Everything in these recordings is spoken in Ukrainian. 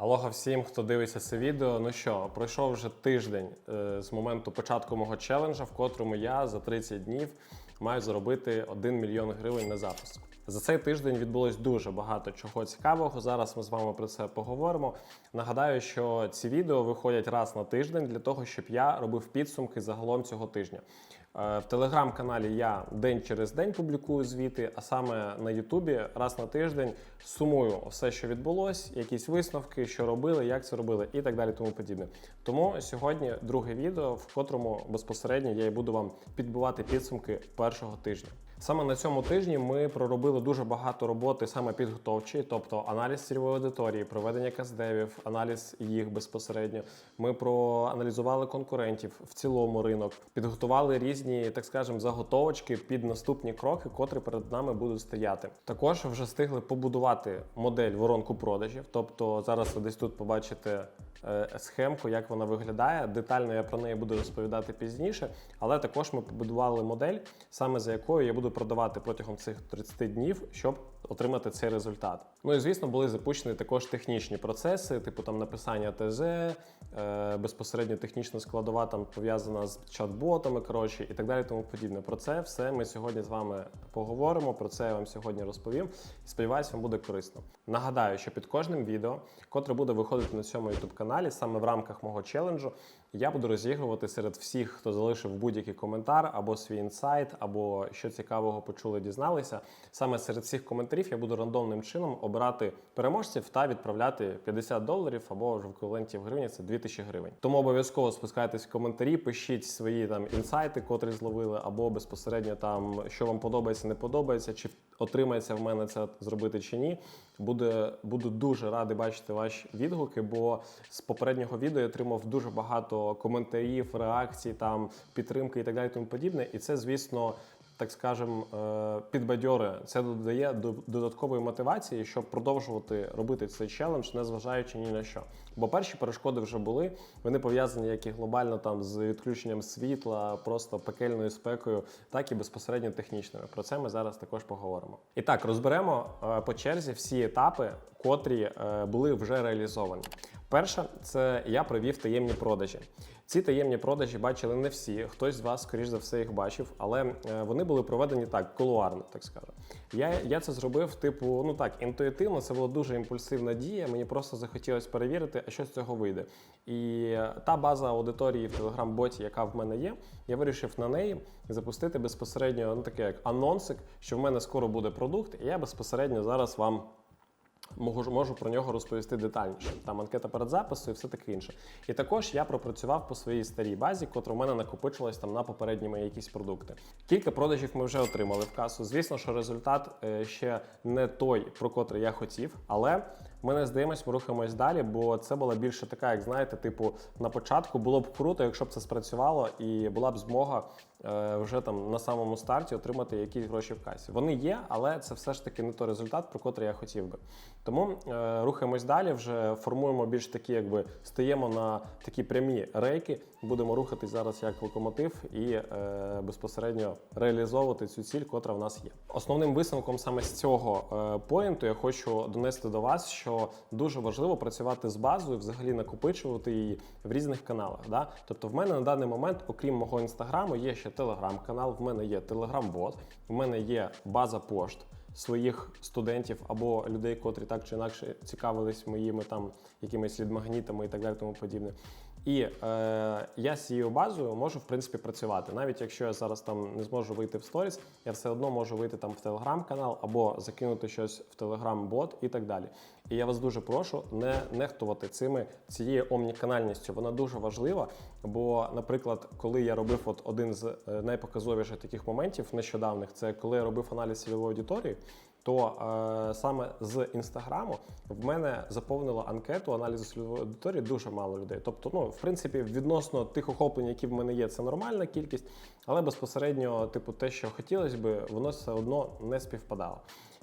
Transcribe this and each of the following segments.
Алога всім, хто дивиться це відео. Ну що, пройшов вже тиждень е, з моменту початку мого челенджа, в котрому я за 30 днів маю заробити 1 мільйон гривень на запуск. За цей тиждень відбулось дуже багато чого цікавого. Зараз ми з вами про це поговоримо. Нагадаю, що ці відео виходять раз на тиждень для того, щоб я робив підсумки загалом цього тижня. Е, В телеграм-каналі я день через день публікую звіти, а саме на Ютубі раз на тиждень сумую все, що відбулось, якісь висновки, що робили, як це робили, і так далі. Тому подібне. Тому сьогодні друге відео, в котрому безпосередньо я і буду вам підбивати підсумки першого тижня. Саме на цьому тижні ми проробили дуже багато роботи саме підготовчої, тобто аналіз цільової аудиторії, проведення каздевів, аналіз їх безпосередньо. Ми проаналізували конкурентів в цілому ринок, підготували різні, так скажемо, заготовочки під наступні кроки, котрі перед нами будуть стояти. Також вже встигли побудувати модель воронку продажів. Тобто зараз ви десь тут побачите е, схемку, як вона виглядає. Детально я про неї буду розповідати пізніше, але також ми побудували модель, саме за якою я буду продавати протягом цих 30 днів, щоб отримати цей результат. Ну і звісно, були запущені також технічні процеси, типу там написання ТЗ, е, безпосередньо технічна складова там пов'язана з чат-ботами, коротше, і так далі. Тому подібне. Про це все ми сьогодні з вами поговоримо. Про це я вам сьогодні розповім. І сподіваюся, вам буде корисно. Нагадаю, що під кожним відео, котре буде виходити на цьому youtube каналі, саме в рамках мого челенджу, я буду розігрувати серед всіх, хто залишив будь-який коментар або свій інсайт, або що цікавого почули, дізналися. Саме серед всіх коментарів я буду рандомним чином обирати переможців та відправляти 50 доларів або вже в еквіваленті в гривні це 2000 гривень. Тому обов'язково спускайтесь в коментарі, пишіть свої там інсайти, котрі зловили, або безпосередньо там що вам подобається, не подобається, чи отримається в мене це зробити чи ні. Буде, буду дуже радий бачити ваші відгуки, бо з попереднього відео я отримав дуже багато коментарів, реакцій, там підтримки і так далі, тому подібне. І це, звісно. Так скажем, е, підбадьори це додає до- додаткової мотивації, щоб продовжувати робити цей челендж, незважаючи ні на що. Бо перші перешкоди вже були. Вони пов'язані як і глобально там з відключенням світла, просто пекельною спекою, так і безпосередньо технічними. Про це ми зараз також поговоримо. І так розберемо е, по черзі всі етапи, котрі е, були вже реалізовані. Перше, це я провів таємні продажі. Ці таємні продажі бачили не всі. Хтось з вас, скоріш за все, їх бачив, але е, вони були проведені так, кулуарно, так скажу. Я, я це зробив, типу, ну так, інтуїтивно. Це була дуже імпульсивна дія. Мені просто захотілося перевірити, а що з цього вийде. І е, та база аудиторії в телеграм-боті, яка в мене є, я вирішив на неї запустити безпосередньо ну таке як анонсик, що в мене скоро буде продукт, і я безпосередньо зараз вам. Можу, можу про нього розповісти детальніше. Там анкета перед запису і все таке інше. І також я пропрацював по своїй старій базі, котра в мене накопичилась там на попередні мої якісь продукти. Кілька продажів ми вже отримали в касу. Звісно, що результат е, ще не той, про котрий я хотів, але ми не здаємось, ми рухаємось далі, бо це була більше така, як знаєте, типу на початку було б круто, якщо б це спрацювало, і була б змога е, вже там на самому старті отримати якісь гроші в касі. Вони є, але це все ж таки не той результат, про котрий я хотів би. Тому е, рухаємось далі, вже формуємо більш такі, якби стаємо на такі прямі рейки. Будемо рухатись зараз як локомотив і е, безпосередньо реалізовувати цю ціль, котра в нас є. Основним висновком саме з цього е, поінту я хочу донести до вас, що дуже важливо працювати з базою, взагалі накопичувати її в різних каналах. Да? Тобто, в мене на даний момент, окрім мого інстаграму, є ще телеграм-канал, в мене є телеграм-бот, в мене є база пошт своїх студентів або людей, котрі так чи інакше цікавились моїми там якимись лідмагнітами і так далі, тому подібне. І е, я з цією базою можу в принципі працювати. Навіть якщо я зараз там не зможу вийти в сторіс, я все одно можу вийти там в телеграм-канал або закинути щось в телеграм-бот і так далі. І я вас дуже прошу не нехтувати цими цією омніканальністю. Вона дуже важлива. Бо, наприклад, коли я робив от один з е, найпоказовіших таких моментів нещодавних, це коли я робив аналіз цільової аудиторії. То е, саме з інстаграму в мене заповнило анкету аналізу цільової аудиторії дуже мало людей. Тобто, ну в принципі, відносно тих охоплень, які в мене є, це нормальна кількість, але безпосередньо, типу, те, що хотілося би, воно все одно не співпадало.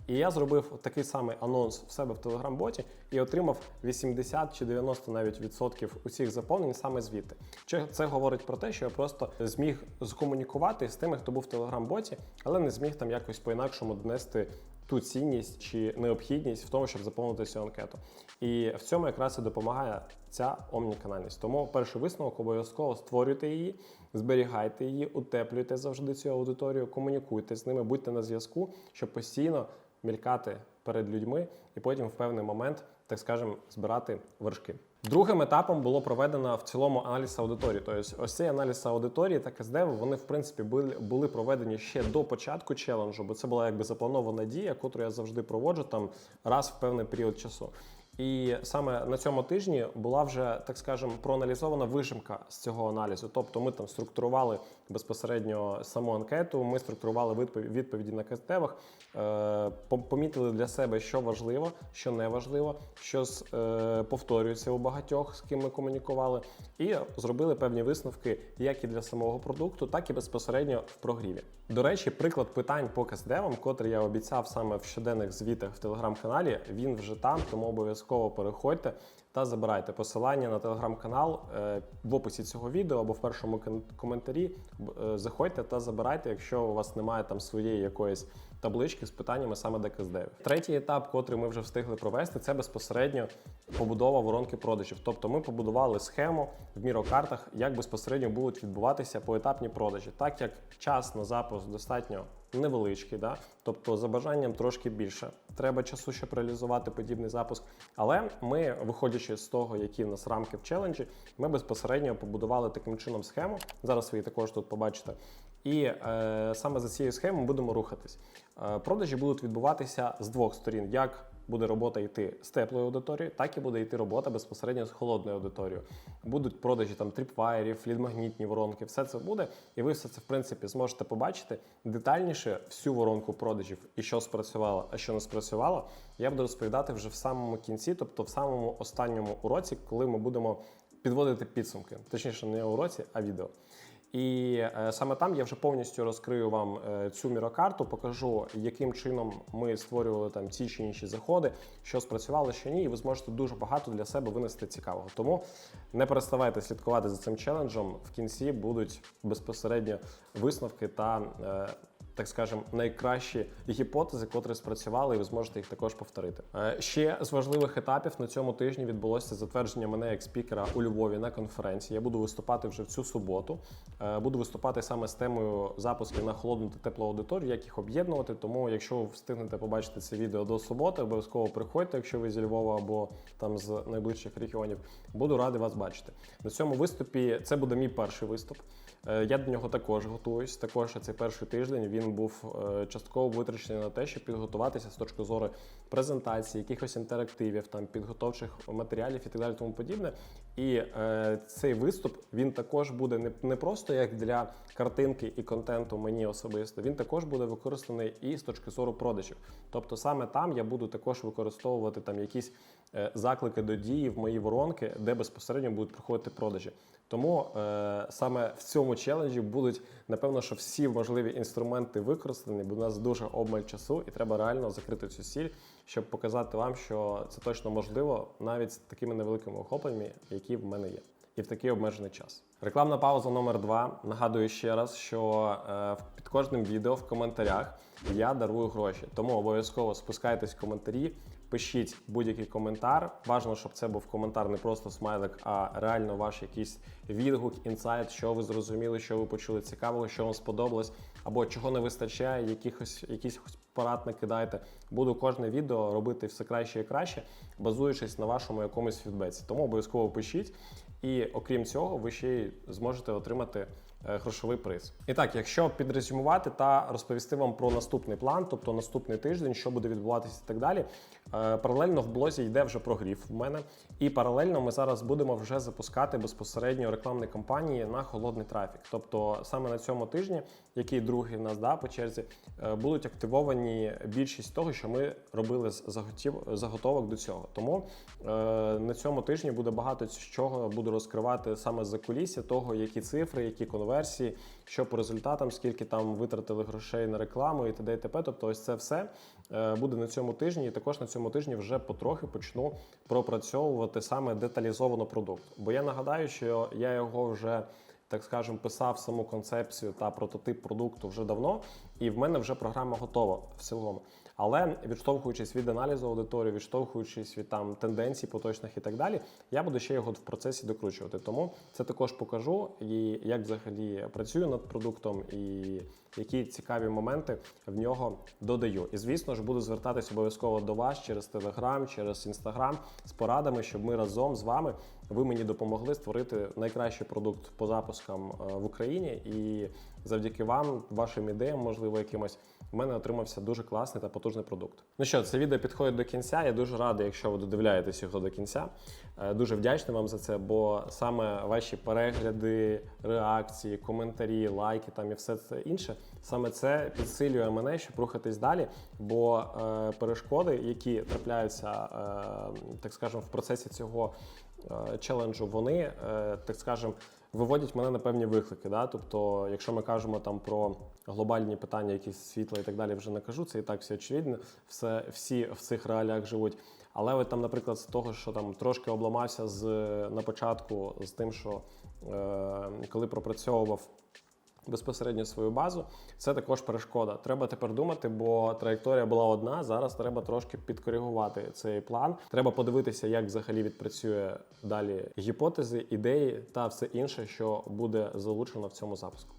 І я зробив такий самий анонс в себе в телеграм-боті і отримав 80 чи 90 навіть відсотків усіх заповнень саме звідти. Чи Це говорить про те, що я просто зміг зкомунікувати з тими, хто був в телеграм-боті, але не зміг там якось по-інакшому донести ту цінність чи необхідність в тому, щоб заповнити цю анкету. І в цьому якраз і допомагає ця омніканальність. Тому перший висновок обов'язково створюйте її, зберігайте її, утеплюйте завжди цю аудиторію, комунікуйте з ними, будьте на зв'язку, щоб постійно мількати перед людьми і потім в певний момент, так скажемо, збирати вершки. Другим етапом було проведено в цілому аналіз аудиторії. Тобто, ось цей аналіз аудиторії та КСДВ, вони в принципі були, були проведені ще до початку челенджу, бо це була якби запланована дія, яку я завжди проводжу там раз в певний період часу. І саме на цьому тижні була вже, так скажемо, проаналізована вижимка з цього аналізу. Тобто ми там структурували безпосередньо саму анкету, ми структурували відповіді, на кастевах, е, помітили для себе, що важливо, що не важливо, що е, повторюється у багатьох, з ким ми комунікували, і зробили певні висновки як і для самого продукту, так і безпосередньо в прогріві. До речі, приклад питань по кастдевам, котрий я обіцяв саме в щоденних звітах в телеграм-каналі, він вже там, тому обов'язково переходьте та забирайте посилання на телеграм-канал е, в описі цього відео або в першому коментарі. Е, Заходьте та забирайте, якщо у вас немає там своєї якоїсь таблички з питаннями саме до КСД. Третій етап, котрий ми вже встигли провести, це безпосередньо побудова воронки продажів. Тобто ми побудували схему в мірокартах, як безпосередньо будуть відбуватися поетапні продажі, так як час на запуск достатньо невеличкий, да? тобто за бажанням трошки більше. Треба часу, щоб реалізувати подібний запуск. Але ми, виходячи з того, які в нас рамки в челенджі, ми безпосередньо побудували таким чином схему. Зараз ви її також тут побачите. І е, саме за цією схемою будемо рухатись. Е, продажі будуть відбуватися з двох сторін. Як буде робота йти з теплою аудиторією, так і буде йти робота безпосередньо з холодною аудиторією. Будуть продажі там тріпвайерів, лідмагнітні воронки, все це буде, і ви все це в принципі зможете побачити детальніше всю воронку продажів і що спрацювало, а що не спрацювало. Я буду розповідати вже в самому кінці, тобто в самому останньому уроці, коли ми будемо підводити підсумки, точніше, не уроці, а відео. І е, саме там я вже повністю розкрию вам е, цю мірокарту, покажу, яким чином ми створювали там ці чи інші заходи, що спрацювало, що ні, і ви зможете дуже багато для себе винести цікавого. Тому не переставайте слідкувати за цим челенджем. В кінці будуть безпосередньо висновки та. Так скажемо, найкращі гіпотези, котрі спрацювали, і ви зможете їх також повторити. Е, Ще з важливих етапів на цьому тижні відбулося затвердження мене як спікера у Львові на конференції. Я буду виступати вже в цю суботу. Е, Буду виступати саме з темою запусків на холодну та теплу аудиторію, як їх об'єднувати. Тому, якщо ви встигнете побачити це відео до суботи, обов'язково приходьте, якщо ви зі Львова або там з найближчих регіонів. Буду радий вас бачити. На цьому виступі це буде мій перший виступ. Е, Я до нього також готуюсь. Також цей перший тиждень він був е, частково витрачений на те, щоб підготуватися з точки зору презентації, якихось інтерактивів, там підготовчих матеріалів і так далі, тому подібне. І е, цей виступ він також буде не, не просто як для картинки і контенту мені особисто. Він також буде використаний і з точки зору продажів. Тобто саме там я буду також використовувати там якісь е, заклики до дії в мої воронки, де безпосередньо будуть проходити продажі. Тому е, саме в цьому челенджі будуть напевно, що всі можливі інструменти використані, бо у нас дуже обмаль часу, і треба реально закрити цю сіль, щоб показати вам, що це точно можливо навіть з такими невеликими охопленнями, які в мене є. І в такий обмежений час. Рекламна пауза номер два. Нагадую ще раз, що е, під кожним відео в коментарях я дарую гроші. Тому обов'язково спускайтесь в коментарі, пишіть будь-який коментар. Важливо, щоб це був коментар не просто смайлик, а реально ваш якийсь відгук, інсайт, що ви зрозуміли, що ви почули цікавого, що вам сподобалось, або чого не вистачає, якихось якісь порад накидайте. Буду кожне відео робити все краще і краще, базуючись на вашому якомусь фідбеці. Тому обов'язково пишіть. І окрім цього, ви ще й зможете отримати грошовий приз. І так, якщо підрезюмувати та розповісти вам про наступний план, тобто наступний тиждень, що буде відбуватися і так далі. е, Паралельно в блозі йде вже прогрів в мене, і паралельно ми зараз будемо вже запускати безпосередньо рекламні кампанії на холодний трафік. Тобто саме на цьому тижні, який другий в нас да, по черзі, е, будуть активовані більшість того, що ми робили з заготовок до цього. Тому е, на цьому тижні буде багато чого буду розкривати саме за кулісся того, які цифри, які конверсії, що по результатам, скільки там витратили грошей на рекламу і т.д. і т.п. Тобто, ось це все е, буде на цьому тижні, і також на цьому тижні вже потрохи почну пропрацьовувати саме деталізовано продукт. Бо я нагадаю, що я його вже. Так скажемо, писав саму концепцію та прототип продукту вже давно, і в мене вже програма готова в цілому. Але відштовхуючись від аналізу аудиторії, відштовхуючись від там тенденцій поточних і так далі, я буду ще його в процесі докручувати. Тому це також покажу і як взагалі працюю над продуктом, і які цікаві моменти в нього додаю. І звісно ж буду звертатись обов'язково до вас через Telegram, через Instagram з порадами, щоб ми разом з вами ви мені допомогли створити найкращий продукт по запускам е, в Україні. І завдяки вам, вашим ідеям, можливо, якимось, в мене отримався дуже класний та потужний продукт. Ну що, це відео підходить до кінця. Я дуже радий, якщо ви додивляєтесь його до кінця. Е, Дуже вдячний вам за це, бо саме ваші перегляди, реакції, коментарі, лайки там і все це інше, саме це підсилює мене, щоб рухатись далі. Бо е, перешкоди, які трапляються, е, так скажемо, в процесі цього челенджу, вони, е, так скажемо, виводять мене на певні виклики. Да? Тобто, якщо ми кажемо там про глобальні питання, якісь світла і так далі, вже не кажу, це і так все очевидно, все, всі в цих реаліях живуть. Але от там, наприклад, з того, що там трошки обламався з на початку з тим, що е, коли пропрацьовував безпосередньо свою базу, це також перешкода. Треба тепер думати, бо траєкторія була одна. Зараз треба трошки підкоригувати цей план. Треба подивитися, як взагалі відпрацює далі гіпотези, ідеї та все інше, що буде залучено в цьому запуску.